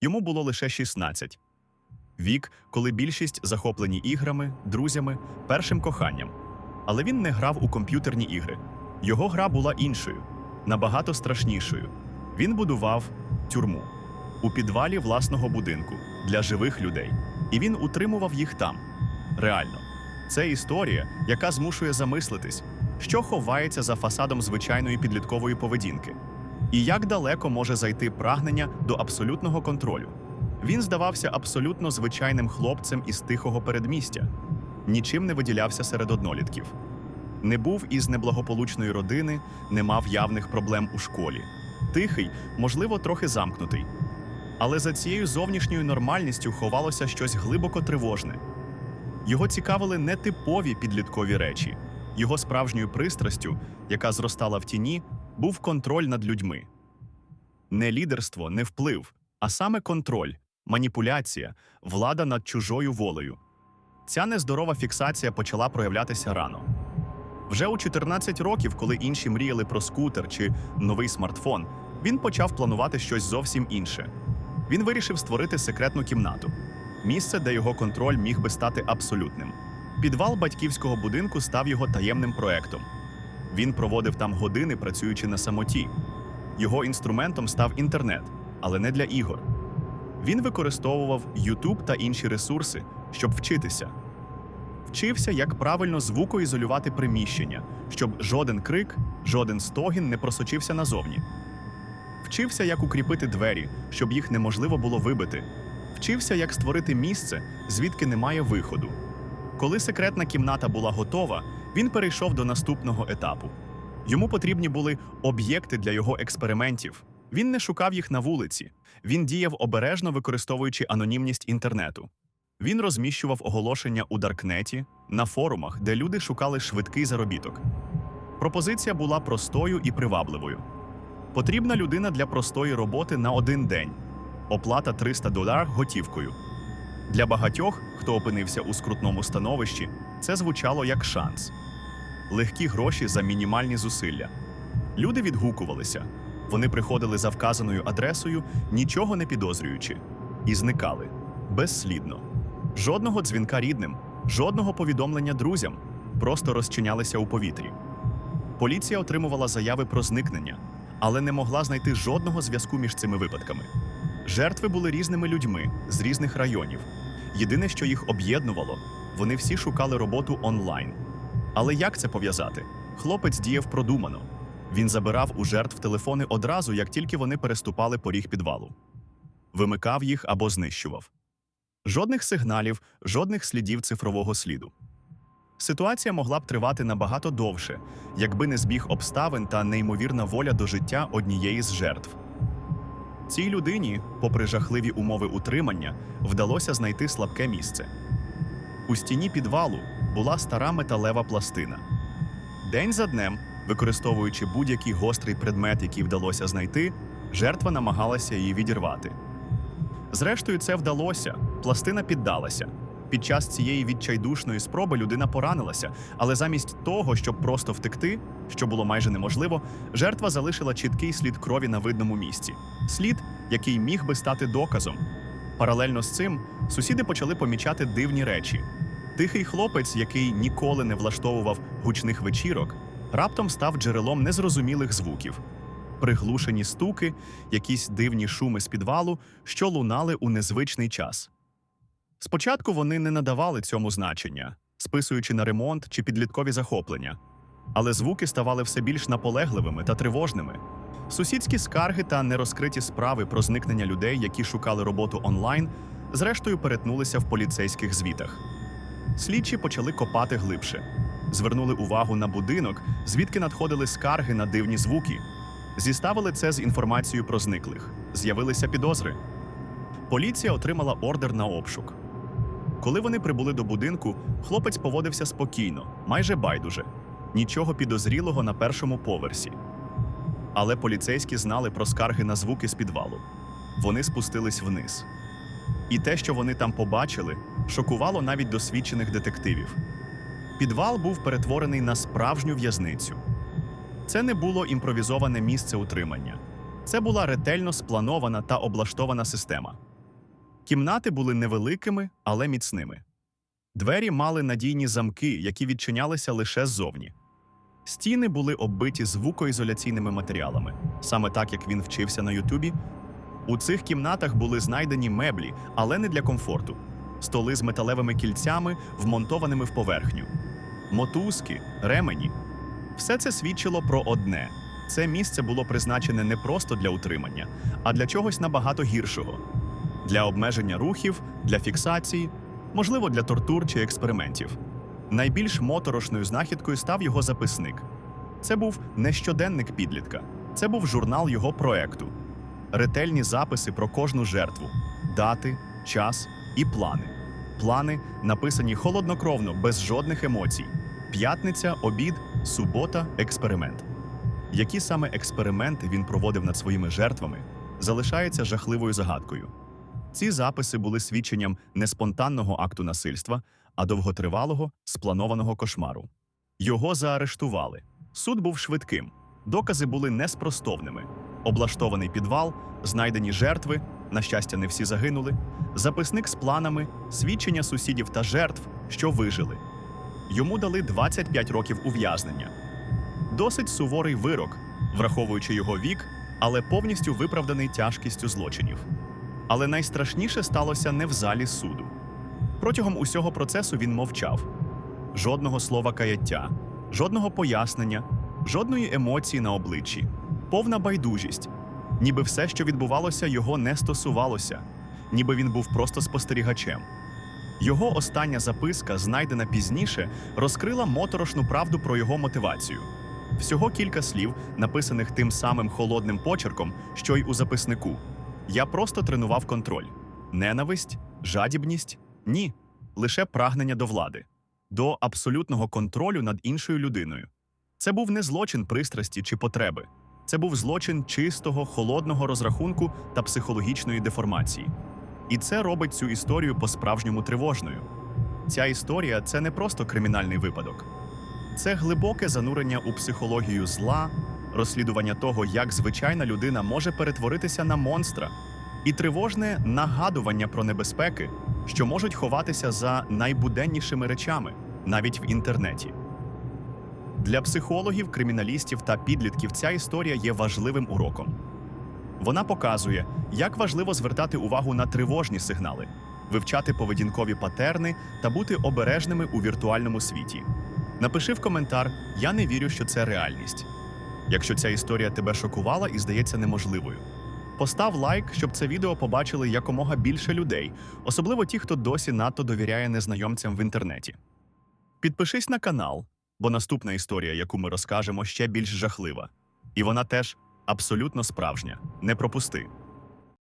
Йому було лише 16. Вік, коли більшість захоплені іграми, друзями, першим коханням. Але він не грав у комп'ютерні ігри. Його гра була іншою, набагато страшнішою. Він будував тюрму у підвалі власного будинку для живих людей, і він утримував їх там. Реально, це історія, яка змушує замислитись, що ховається за фасадом звичайної підліткової поведінки, і як далеко може зайти прагнення до абсолютного контролю. Він здавався абсолютно звичайним хлопцем із тихого передмістя, нічим не виділявся серед однолітків. Не був із неблагополучної родини, не мав явних проблем у школі. Тихий, можливо, трохи замкнутий. Але за цією зовнішньою нормальністю ховалося щось глибоко тривожне. Його цікавили не типові підліткові речі. Його справжньою пристрастю, яка зростала в тіні, був контроль над людьми. Не лідерство, не вплив, а саме контроль, маніпуляція, влада над чужою волею. Ця нездорова фіксація почала проявлятися рано. Вже у 14 років, коли інші мріяли про скутер чи новий смартфон, він почав планувати щось зовсім інше. Він вирішив створити секретну кімнату місце, де його контроль міг би стати абсолютним. Підвал батьківського будинку став його таємним проектом. Він проводив там години, працюючи на самоті. Його інструментом став інтернет, але не для ігор. Він використовував YouTube та інші ресурси, щоб вчитися. Вчився, як правильно звукоізолювати приміщення, щоб жоден крик, жоден стогін не просочився назовні. Вчився, як укріпити двері, щоб їх неможливо було вибити. Вчився, як створити місце, звідки немає виходу. Коли секретна кімната була готова, він перейшов до наступного етапу. Йому потрібні були об'єкти для його експериментів. Він не шукав їх на вулиці. Він діяв обережно використовуючи анонімність інтернету. Він розміщував оголошення у Даркнеті, на форумах, де люди шукали швидкий заробіток. Пропозиція була простою і привабливою. Потрібна людина для простої роботи на один день. Оплата 300 доларів готівкою. Для багатьох, хто опинився у скрутному становищі, це звучало як шанс. Легкі гроші за мінімальні зусилля. Люди відгукувалися. Вони приходили за вказаною адресою, нічого не підозрюючи, і зникали безслідно. Жодного дзвінка рідним, жодного повідомлення друзям, просто розчинялися у повітрі. Поліція отримувала заяви про зникнення, але не могла знайти жодного зв'язку між цими випадками. Жертви були різними людьми з різних районів. Єдине, що їх об'єднувало, вони всі шукали роботу онлайн. Але як це пов'язати? Хлопець діяв продумано. Він забирав у жертв телефони одразу, як тільки вони переступали поріг підвалу, вимикав їх або знищував. Жодних сигналів, жодних слідів цифрового сліду. Ситуація могла б тривати набагато довше, якби не збіг обставин та неймовірна воля до життя однієї з жертв. Цій людині, попри жахливі умови утримання, вдалося знайти слабке місце. У стіні підвалу була стара металева пластина. День за днем, використовуючи будь-який гострий предмет, який вдалося знайти, жертва намагалася її відірвати. Зрештою, це вдалося. Пластина піддалася. Під час цієї відчайдушної спроби людина поранилася, але замість того, щоб просто втекти, що було майже неможливо, жертва залишила чіткий слід крові на видному місці. Слід, який міг би стати доказом. Паралельно з цим сусіди почали помічати дивні речі. Тихий хлопець, який ніколи не влаштовував гучних вечірок, раптом став джерелом незрозумілих звуків. Приглушені стуки, якісь дивні шуми з підвалу, що лунали у незвичний час. Спочатку вони не надавали цьому значення, списуючи на ремонт чи підліткові захоплення, але звуки ставали все більш наполегливими та тривожними. Сусідські скарги та нерозкриті справи про зникнення людей, які шукали роботу онлайн, зрештою перетнулися в поліцейських звітах. Слідчі почали копати глибше, звернули увагу на будинок, звідки надходили скарги на дивні звуки, зіставили це з інформацією про зниклих, з'явилися підозри. Поліція отримала ордер на обшук. Коли вони прибули до будинку, хлопець поводився спокійно, майже байдуже, нічого підозрілого на першому поверсі. Але поліцейські знали про скарги на звуки з підвалу. Вони спустились вниз. І те, що вони там побачили, шокувало навіть досвідчених детективів. Підвал був перетворений на справжню в'язницю. Це не було імпровізоване місце утримання. Це була ретельно спланована та облаштована система. Кімнати були невеликими, але міцними. Двері мали надійні замки, які відчинялися лише ззовні. Стіни були оббиті звукоізоляційними матеріалами. Саме так, як він вчився на Ютубі. У цих кімнатах були знайдені меблі, але не для комфорту. Столи з металевими кільцями, вмонтованими в поверхню. Мотузки, ремені. Все це свідчило про одне: це місце було призначене не просто для утримання, а для чогось набагато гіршого для обмеження рухів, для фіксації, можливо, для тортур чи експериментів. Найбільш моторошною знахідкою став його записник. Це був не щоденник підлітка, це був журнал його проекту, ретельні записи про кожну жертву, дати, час і плани. Плани написані холоднокровно, без жодних емоцій. П'ятниця, обід, субота, експеримент. Які саме експерименти він проводив над своїми жертвами, залишається жахливою загадкою. Ці записи були свідченням не спонтанного акту насильства, а довготривалого, спланованого кошмару. Його заарештували. Суд був швидким. Докази були неспростовними. Облаштований підвал, знайдені жертви, на щастя, не всі загинули, записник з планами, свідчення сусідів та жертв, що вижили. Йому дали 25 років ув'язнення. Досить суворий вирок, враховуючи його вік, але повністю виправданий тяжкістю злочинів. Але найстрашніше сталося не в залі суду. Протягом усього процесу він мовчав. Жодного слова каяття, жодного пояснення, жодної емоції на обличчі, повна байдужість, ніби все, що відбувалося, його не стосувалося, ніби він був просто спостерігачем. Його остання записка, знайдена пізніше, розкрила моторошну правду про його мотивацію. Всього кілька слів, написаних тим самим холодним почерком, що й у записнику. Я просто тренував контроль. Ненависть, жадібність ні, лише прагнення до влади, до абсолютного контролю над іншою людиною. Це був не злочин пристрасті чи потреби, це був злочин чистого, холодного розрахунку та психологічної деформації. І це робить цю історію по-справжньому тривожною. Ця історія це не просто кримінальний випадок, це глибоке занурення у психологію зла, розслідування того, як звичайна людина може перетворитися на монстра, і тривожне нагадування про небезпеки, що можуть ховатися за найбуденнішими речами, навіть в інтернеті. Для психологів, криміналістів та підлітків ця історія є важливим уроком. Вона показує, як важливо звертати увагу на тривожні сигнали, вивчати поведінкові патерни та бути обережними у віртуальному світі. Напиши в коментар Я не вірю, що це реальність. Якщо ця історія тебе шокувала і здається неможливою. Постав лайк, щоб це відео побачили якомога більше людей, особливо ті, хто досі надто довіряє незнайомцям в інтернеті. Підпишись на канал, бо наступна історія, яку ми розкажемо, ще більш жахлива. І вона теж абсолютно справжня. Не пропусти.